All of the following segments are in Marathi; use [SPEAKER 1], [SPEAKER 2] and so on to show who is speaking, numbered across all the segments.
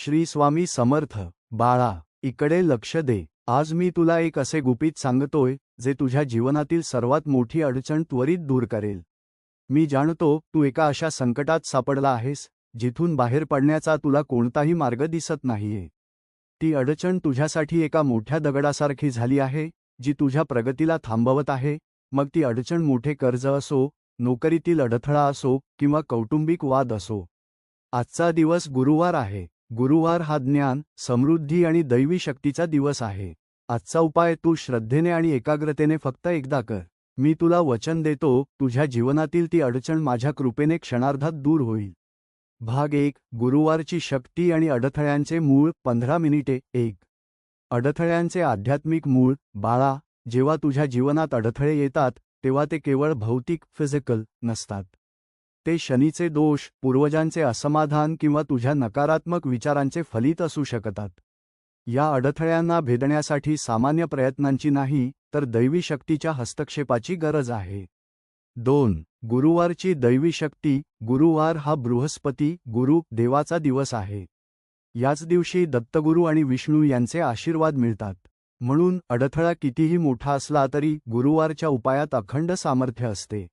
[SPEAKER 1] श्री स्वामी समर्थ बाळा इकडे लक्ष दे. आज मी तुला एक असे गुपित सांगतोय जे तुझ्या जीवनातील सर्वात मोठी अडचण त्वरित दूर करेल. मी जाणतो तू एका अशा संकटात सापडला आहेस जिथून बाहेर पडण्याचा तुला कोणताही मार्ग दिसत नाहीये. ती अडचण तुझ्यासाठी एका मोठ्या दगडासारखी झाली आहे जी तुझ्या प्रगतीला थांबवत आहे. मग ती अडचण मोठे कर्ज असो नोकरीतील अडथळा असो किंवा कौटुंबिक वाद असो. आजचा दिवस गुरुवार आहे. गुरुवार हा ज्ञान समृद्धी आणि दैवी शक्तीचा दिवस आहे. आजचा उपाय तू श्रद्धेने आणि एकाग्रतेने फक्त एकदा कर. मी तुला वचन देतो तुझ्या जीवनातील ती अडचण माझ्या कृपेने क्षणार्धात दूर होईल. भाग एक गुरुवारची शक्ती आणि अडथळ्यांचे मूळ पंधरा मिनिटे एक. अडथळ्यांचे आध्यात्मिक मूळ बाळा जेव्हा तुझ्या जीवनात अडथळे येतात तेव्हा ते केवळ भौतिक फिजिकल नसतात. ते शनीचे दोष पूर्वजांचे असमाधान किंवा तुझ्या नकारात्मक विचारांचे फलित असू शकतात. या अडथळ्यांना भेदण्यासाठी सामान्य प्रयत्नांची नाही तर दैवी शक्तीच्या हस्तक्षेपाची गरज आहे. दोन गुरुवारची दैवी शक्ती गुरुवार हा बृहस्पती गुरु देवाचा दिवस आहे. याच दिवशी दत्तगुरू आणि विष्णू यांचे आशीर्वाद मिळतात. म्हणून अडथळा कितीही मोठा असला तरी गुरुवारच्या उपायात अखंड सामर्थ्य असते.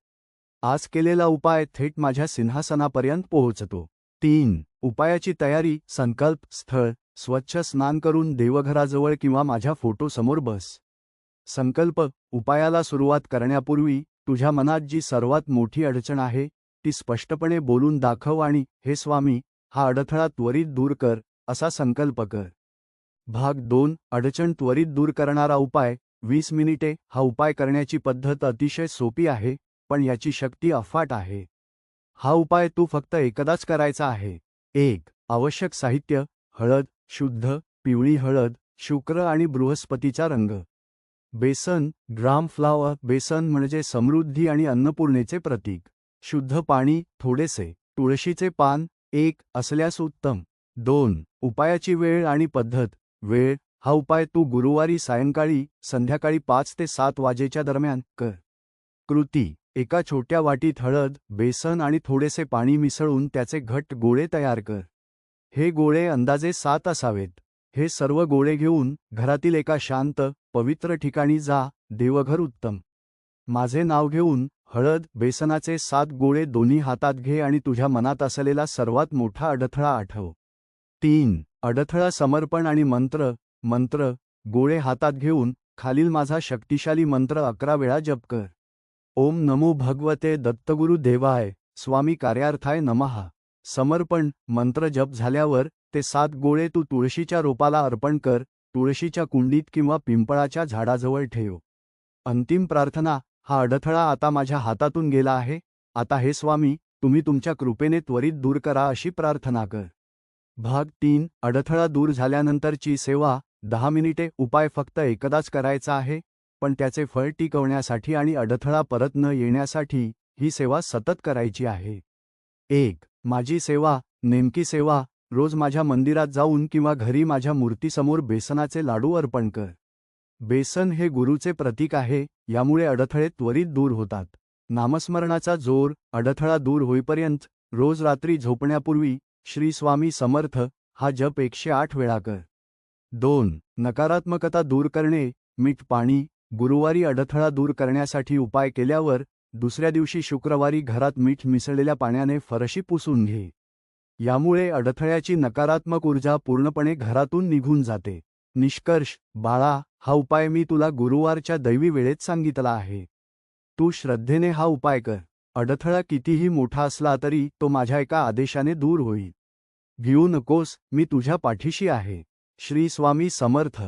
[SPEAKER 1] आज केलेला उपाय थेट माझ्या सिंहासनापर्यंत पोहोचतो. तीन. उपायाची तयारी संकल्प स्थळ स्वच्छ स्नान करून देवघराजवळ किंवा माझ्या फोटोसमोर बस. संकल्प उपायाला सुरुवात करण्यापूर्वी तुझ्या मनात जी सर्वात मोठी अडचण आहे ती स्पष्टपणे बोलून दाखव आणि हे स्वामी हा अडथळा त्वरित दूर कर असा संकल्प कर. भाग दोन. अडचण त्वरित दूर करणारा उपाय वीस मिनिटे हा उपाय करण्याची पद्धत अतिशय सोपी आहे पण याची शक्ती अफाट आहे. हा उपाय तू फक्त एकदाच करायचा आहे. एक आवश्यक साहित्य हळद शुद्ध पिवळी हळद शुक्र आणि बृहस्पतीचा रंग. बेसन ग्राम फ्लावर बेसन म्हणजे समृद्धी आणि अन्नपूर्णेचे प्रतीक. शुद्ध पाणी थोडेसे. तुळशीचे पान एक असल्यास उत्तम. दोन उपायाची वेळ आणि पद्धत. वेळ हा उपाय तू गुरुवारी सायंकाळी संध्याकाळी पाच ते सात वाजेच्या दरम्यान कर. कृती. एका छोट्या वाटीत हळद बेसन आणि थोडेसे पाणी मिसळून त्याचे घट गोळे तयार कर. हे गोळे अंदाजे सात असावेत. हे सर्व गोळे घेऊन घरातील एका शांत पवित्र ठिकाणी जा देवघर उत्तम. माझे नाव घेऊन हळद बेसनाचे सात गोळे दोन्ही हातात घे आणि तुझ्या मनात असलेला सर्वात मोठा अडथळा आठव. तीन अडथळा समर्पण आणि मंत्र मंत्र गोळे हातात घेऊन खालील माझा शक्तिशाली मंत्र अकरा वेळा जप कर. ओम नमो भगवते दत्तगुरु देवाय स्वामी कार्यार्थाय नमहा समर्पण मंत्र जप झाल्यावर ते सात गोळे तू तुळशीच्या रोपाला अर्पण कर तुळशीच्या कुंडीत किंवा पिंपळाच्या झाडाजवळ ठेव. अंतिम प्रार्थना हा अडथळा आता माझ्या हातातून गेला आहे. आता हे स्वामी तुम्ही तुमच्या कृपेने त्वरित दूर करा अशी प्रार्थना कर. भाग तीन अडथळा दूर झाल्यानंतरची सेवा दहा मिनिटे उपाय फक्त एकदाच करायचा आहे. पण त्याचे फळ टिकवण्यासाठी आणि अडथळा परत न येण्यासाठी ही सेवा सतत करायची आहे. एक माझी सेवा नेमकी सेवा रोज माझ्या मंदिरात जाऊन किंवा घरी माझ्या मूर्तीसमोर बेसनाचे लाडू अर्पण कर. बेसन हे गुरुचे प्रतीक आहे यामुळे अडथळे त्वरित दूर होतात. नामस्मरणाचा जोर अडथळा दूर होईपर्यंत रोज रात्री झोपण्यापूर्वी श्री स्वामी समर्थ हा जप एकशे आठ वेळा कर. दोन नकारात्मकता दूर करणे मीठ पाणी गुरुवारी अडथळा दूर करण्यासाठी उपाय केल्यावर दुसऱ्या दिवशी शुक्रवारी घरात मीठ मिसळलेल्या पाण्याने फरशी पुसून घे. यामुळे अडथळ्याची नकारात्मक ऊर्जा पूर्णपणे घरातून निघून जाते. निष्कर्ष बाळा हा उपाय मी तुला गुरुवारच्या दैवी वेळेत सांगितला आहे. तू श्रद्धेने हा उपाय कर. अडथळा कितीही मोठा असला तरी तो माझ्या एका आदेशाने दूर होईल. घेऊ नकोस मी तुझ्या पाठीशी आहे. श्री स्वामी समर्थ.